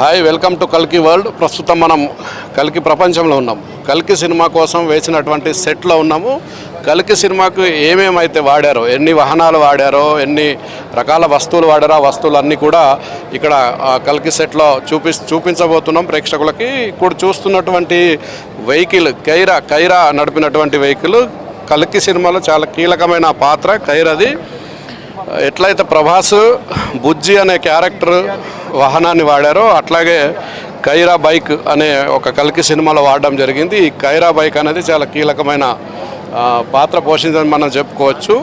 Hi welcome to కల్కి world. ప్రస్తుతం మనం కల్కి ప్రపంచంలో ఉన్నాం. కల్కి సినిమా కోసం వేసినటువంటి సెట్లో ఉన్నాము. కల్కి సినిమాకు ఏమేమైతే వాడారో ఎన్ని వాహనాలు వాడారో ఎన్ని రకాల వస్తువులు వాడారో ఆ వస్తువులన్నీ కూడా ఇక్కడ కల్కి సెట్లో చూపి చూపించబోతున్నాం ప్రేక్షకులకి. ఇప్పుడు చూస్తున్నటువంటి వెహికల్ కైరా కైరా నడిపినటువంటి వెహికల్ కల్కి సినిమాలో చాలా కీలకమైన పాత్ర కైరది. ఎట్లయితే ప్రభాస్ బుజ్జి అనే క్యారెక్టర్ వాహనాన్ని వాడారో అట్లాగే కైరా బైక్ అనే ఒక కల్కి సినిమాలో వాడడం జరిగింది. ఈ కైరా బైక్ అనేది చాలా కీలకమైన పాత్ర పోషించిందని మనం చెప్పుకోవచ్చు.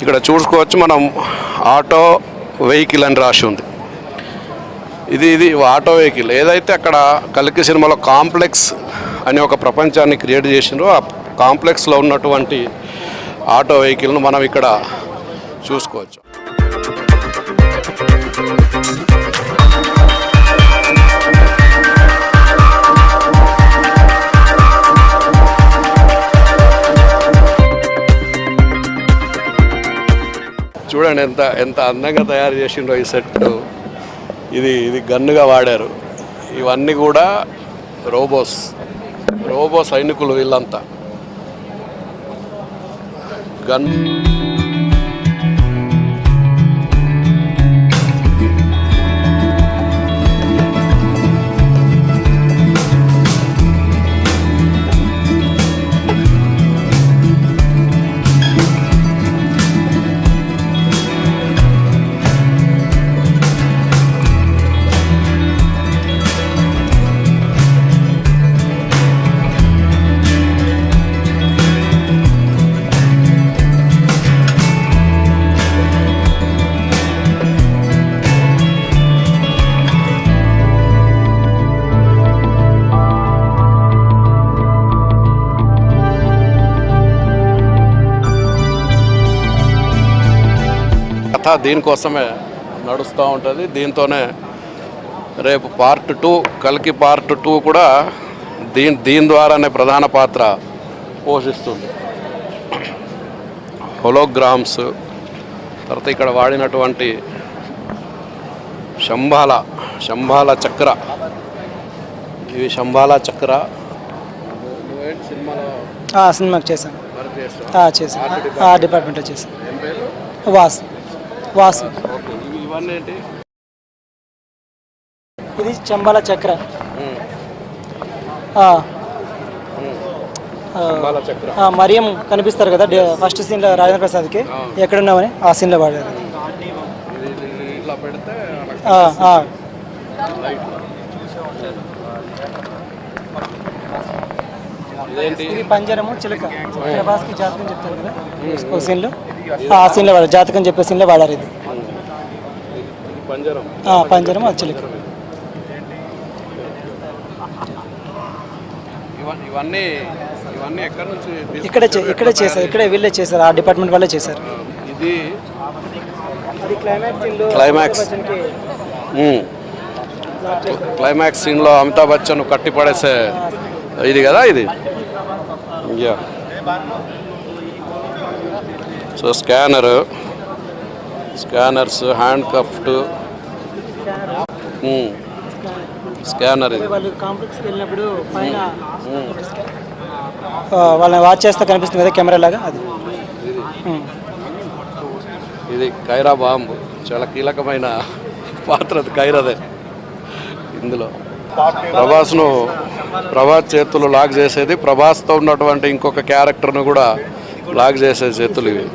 ఇక్కడ చూసుకోవచ్చు మనం ఆటో వెహికల్ అని రాసి ఉంది. ఇది ఇది ఆటో వెహికల్. ఏదైతే అక్కడ కలికి సినిమాలో కాంప్లెక్స్ అనే ఒక ప్రపంచాన్ని క్రియేట్ చేసిండ్రో ఆ కాంప్లెక్స్లో ఉన్నటువంటి ఆటో వెహికల్ను మనం ఇక్కడ చూసుకోవచ్చు. చూడండి ఎంత ఎంత అందంగా తయారు చేసిండ్రో ఈ సెట్ ఇది ఇది గన్నుగా వాడారు. ఇవన్నీ కూడా రోబోస్ రోబో సైనికులు వీళ్ళంతా. గన్ కథ దీనికోసమే నడుస్తూ ఉంటుంది. దీంతోనే రేపు పార్ట్ టూ కలికి పార్ట్ టూ కూడా దీని దీని ద్వారానే ప్రధాన పాత్ర పోషిస్తుంది. హోలోగ్రామ్స్ తర్వాత ఇక్కడ వాడినటువంటి శంభాల శంభాల చక్ర. ఇవి శంభాల చక్ర. సినిమాకి చేశాను. చేశాను. ఆ డిపార్ట్మెంట్లో చేశాను. వాసు. వాసు ఇది చంబాల చక్ర. మరియం కనిపిస్తారు కదా ఫస్ట్ సీన్లో రాజేంద్ర ప్రసాద్కి. ఎక్కడున్నామని ఆ సీన్లో పాడారు ఇది పంజరము చిలుక. ప్రభాస్కి జాతకం చెప్తారు కదా సీన్లో. ఆ సీన్లో వాడారు జాతకం చెప్పే సీన్లో వాడారు ఇది. పంజరం. ఆ, పంజరం అది చిలుక ఇవ- ఇవన్నీ ఇవన్నీ ఎక్కడి నుంచి తీసుకొచ్చారు? ఇక్కడే ఇక్కడే చేశారు ఇక్కడే వీళ్ళే చేశారు ఆ డిపార్ట్మెంట్ వాళ్ళే చేశారు. ఇది క్లైమాక్స్ క్లైమాక్స్. సీన్లో అమితాబ్ బచ్చన్ కట్టి పడేసే ఇది కదా ఇది? Yeah so scanner. Scanners hand cuffed scanner ఇది. వాళ్ళని వాచ్ చేస్తే కనిపిస్తుంది కదా కెమెరా లాగా అది. ఇది కైరా బాంబు. చాలా కీలకమైన పాత్ర అది కైరాదే. ఇందులో. ప్రభాస్ను ప్రభాస్ చేతులు లాక్ చేసేది ప్రభాస్తో ఉన్నటువంటి ఇంకొక క్యారెక్టర్ను కూడా లాక్ చేసే చేతులు ఇవి.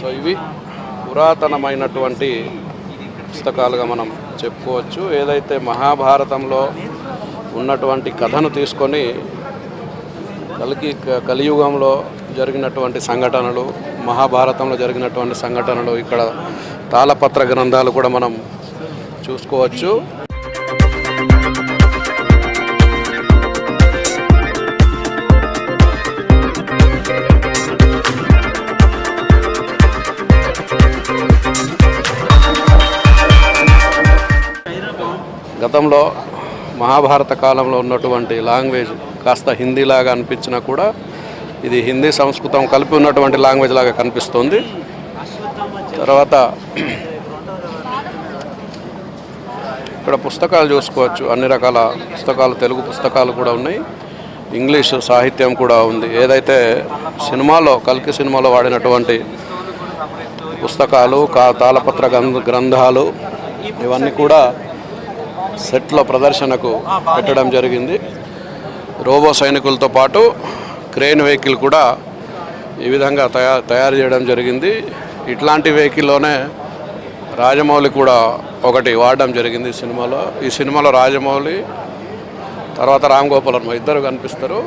సో ఇవి పురాతనమైనటువంటి పుస్తకాలుగా మనం చెప్పుకోవచ్చు. ఏదైతే మహాభారతంలో ఉన్నటువంటి కథను తీసుకొని కలికి క- కలియుగంలో జరిగినటువంటి సంఘటనలు మహాభారతంలో జరిగినటువంటి సంఘటనలు ఇక్కడ తాళపత్ర గ్రంథాలు కూడా మనం చూసుకోవచ్చు. గతంలో మహాభారత కాలంలో ఉన్నటువంటి లాంగ్వేజ్ కాస్త హిందీలాగా అనిపించినా కూడా ఇది హిందీ సంస్కృతం కలిపి ఉన్నటువంటి లాంగ్వేజ్ లాగా కనిపిస్తుంది. తర్వాత ఇక్కడ పుస్తకాలు చూసుకోవచ్చు. అన్ని రకాల పుస్తకాలు తెలుగు పుస్తకాలు కూడా ఉన్నాయి. ఇంగ్లీష్ సాహిత్యం కూడా ఉంది. ఏదైతే సినిమాలో కల్కి సినిమాలో వాడినటువంటి పుస్తకాలు కా తాళపత్ర గ్రంథాలు ఇవన్నీ కూడా సెట్లో ప్రదర్శనకు పెట్టడం జరిగింది. రోబో సైనికులతో పాటు క్రేన్ వెహికల్ కూడా ఈ విధంగా తయారు తయారు చేయడం జరిగింది. ఇట్లాంటి వెహికల్లోనే రాజమౌళి కూడా ఒకటి వాడడం జరిగింది సినిమాలో. ఈ సినిమాలో రాజమౌళి తర్వాత రామ్ గోపాల్ వర్మ ఇద్దరు కనిపిస్తారు.